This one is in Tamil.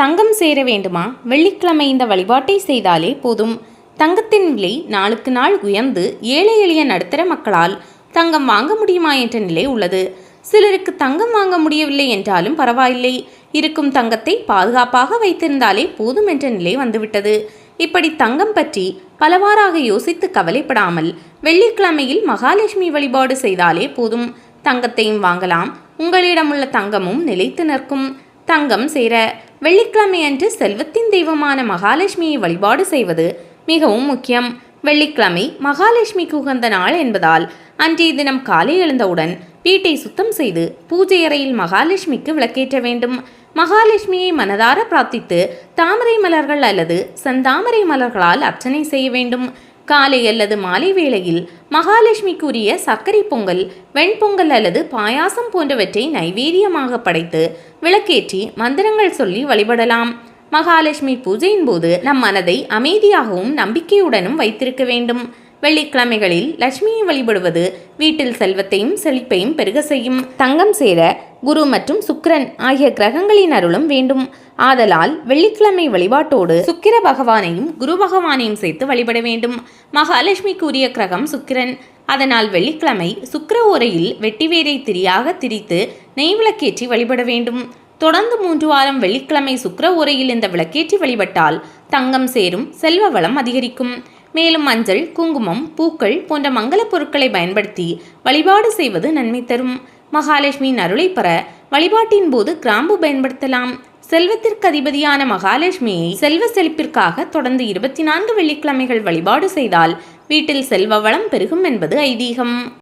தங்கம் சேர வேண்டுமா? வெள்ளிக்கிழமை இந்த வழிபாட்டை செய்தாலே போதும். தங்கத்தின் விலை நாளுக்கு நாள் உயர்ந்து ஏழை எளிய நடுத்தர மக்களால் தங்கம் வாங்க முடியுமா என்ற நிலை உள்ளது. சிலருக்கு தங்கம் வாங்க முடியவில்லை என்றாலும் பரவாயில்லை. இருக்கும் தங்கத்தை பாதுகாப்பாக வைத்திருந்தாலே போதும் என்ற நிலை வந்துவிட்டது. இப்படி தங்கம் பற்றி பலவாறாக யோசித்து கவலைப்படாமல் வெள்ளிக்கிழமையில் மகாலட்சுமி வழிபாடு செய்தாலே போதும். தங்கத்தையும் வாங்கலாம். உங்களிடமுள்ள தங்கமும் நிலைத்து நிற்கும். தங்கம் சேர வெள்ளிக்கிழமை அன்று செல்வத்தின் தெய்வமான மகாலட்சுமியை வழிபாடு செய்வது மிகவும் முக்கியம். வெள்ளிக்கிழமை மகாலட்சுமிக்கு உகந்த நாள் என்பதால் அன்றைய தினம் காலை எழுந்தவுடன் வீட்டை சுத்தம் செய்து பூஜை அறையில் மகாலட்சுமிக்கு விளக்கேற்ற வேண்டும். மகாலட்சுமியை மனதார பிரார்த்தித்து தாமரை மலர்கள் அல்லது செந்தாமரை மலர்களால் அர்ச்சனை செய்ய வேண்டும். காலை அல்லது மாலை வேளையில் மகாலட்சுமிக்குரிய சர்க்கரை பொங்கல் வெண்பொங்கல் அல்லது பாயாசம் போன்றவற்றை நைவேத்தியமாக படைத்து விளக்கேற்றி மந்திரங்கள் சொல்லி வழிபடலாம். மகாலட்சுமி பூஜையின் போது நம் மனதை அமைதியாகவும் நம்பிக்கையுடனும் வைத்திருக்க வேண்டும். வெள்ளிக்கிழமைகளில் லட்சுமியை வழிபடுவது வீட்டில் செல்வத்தையும் செழிப்பையும் பெருக செய்யும். தங்கம் சேர குரு மற்றும் சுக்கிரன் ஆகிய கிரகங்களின் அருளும் வேண்டும். ஆதலால் வெள்ளிக்கிழமை வழிபாட்டோடு சுக்கிர பகவானையும் குரு பகவானையும் சேர்த்து வழிபட வேண்டும். மகாலட்சுமிக்கு உரிய கிரகம் சுக்கிரன். அதனால் வெள்ளிக்கிழமை சுக்கிர உரையில் வெட்டிவேரை திரியாக திரித்து நெய் விளக்கேற்றி வழிபட வேண்டும். தொடர்ந்து மூன்று வாரம் வெள்ளிக்கிழமை சுக்கர உரையில் இந்த விளக்கேற்றி வழிபட்டால் தங்கம் சேரும் செல்வ வளம் அதிகரிக்கும். மேலும் மஞ்சள் குங்குமம் பூக்கள் போன்ற மங்கள பொருட்களை பயன்படுத்தி வழிபாடு செய்வது நன்மை தரும். மகாலட்சுமியின் அருளை பெற வழிபாட்டின் போது கிராம்பு பயன்படுத்தலாம். செல்வத்திற்கு அதிபதியான மகாலட்சுமியை செல்வ செழிப்பிற்காக தொடர்ந்து இருபத்தி நான்கு வெள்ளிக்கிழமைகள் வழிபாடு செய்தால் வீட்டில் செல்வ வளம் பெருகும் என்பது ஐதீகம்.